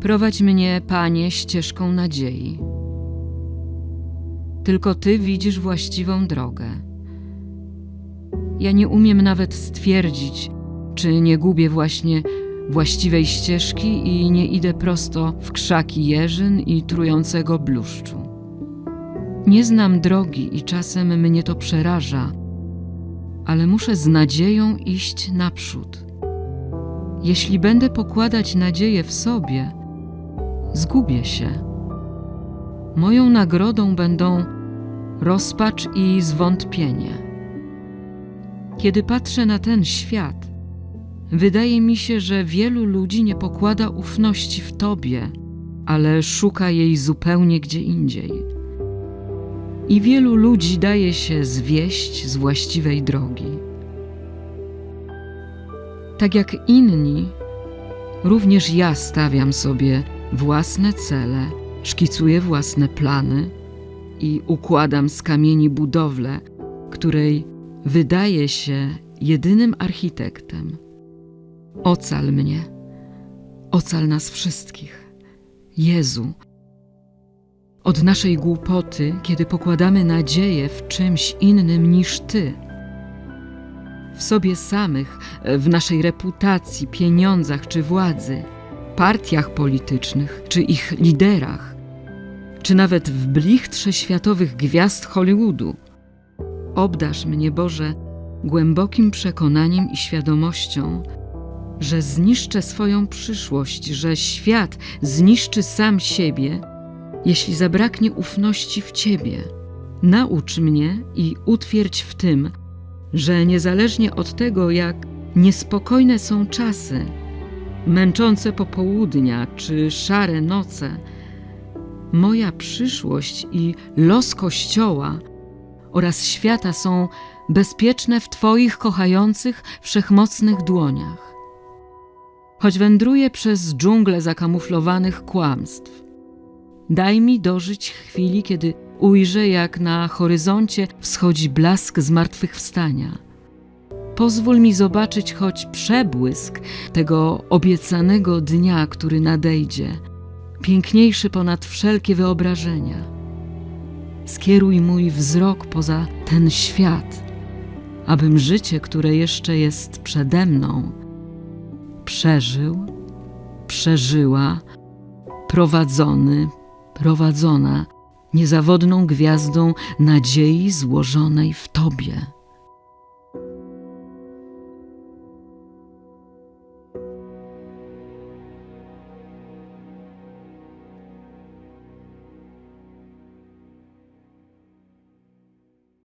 Prowadź mnie, Panie, ścieżką nadziei. Tylko Ty widzisz właściwą drogę. Ja nie umiem nawet stwierdzić, czy nie gubię właśnie właściwej ścieżki i nie idę prosto w krzaki jeżyn i trującego bluszczu. Nie znam drogi i czasem mnie to przeraża, ale muszę z nadzieją iść naprzód. Jeśli będę pokładać nadzieję w sobie, zgubię się. Moją nagrodą będą rozpacz i zwątpienie. Kiedy patrzę na ten świat, wydaje mi się, że wielu ludzi nie pokłada ufności w Tobie, ale szuka jej zupełnie gdzie indziej. I wielu ludzi daje się zwieść z właściwej drogi. Tak jak inni, również ja stawiam sobie własne cele, szkicuję własne plany i układam z kamieni budowlę, której wydaje się jedynym architektem. Ocal mnie, ocal nas wszystkich. Jezu, od naszej głupoty, kiedy pokładamy nadzieję w czymś innym niż Ty. W sobie samych, w naszej reputacji, pieniądzach czy władzy, partiach politycznych czy ich liderach, czy nawet w blichtrze światowych gwiazd Hollywoodu. Obdasz mnie, Boże, głębokim przekonaniem i świadomością, że zniszczę swoją przyszłość, że świat zniszczy sam siebie, jeśli zabraknie ufności w Ciebie. Naucz mnie i utwierdź w tym, że niezależnie od tego, jak niespokojne są czasy, męczące popołudnia czy szare noce, moja przyszłość i los Kościoła oraz świata są bezpieczne w Twoich kochających, wszechmocnych dłoniach. Choć wędruję przez dżunglę zakamuflowanych kłamstw, daj mi dożyć chwili, kiedy ujrzę, jak na horyzoncie wschodzi blask zmartwychwstania. Pozwól mi zobaczyć choć przebłysk tego obiecanego dnia, który nadejdzie, piękniejszy ponad wszelkie wyobrażenia. Skieruj mój wzrok poza ten świat, abym życie, które jeszcze jest przede mną, przeżył, przeżyła, prowadzony, prowadzona niezawodną gwiazdą nadziei złożonej w Tobie.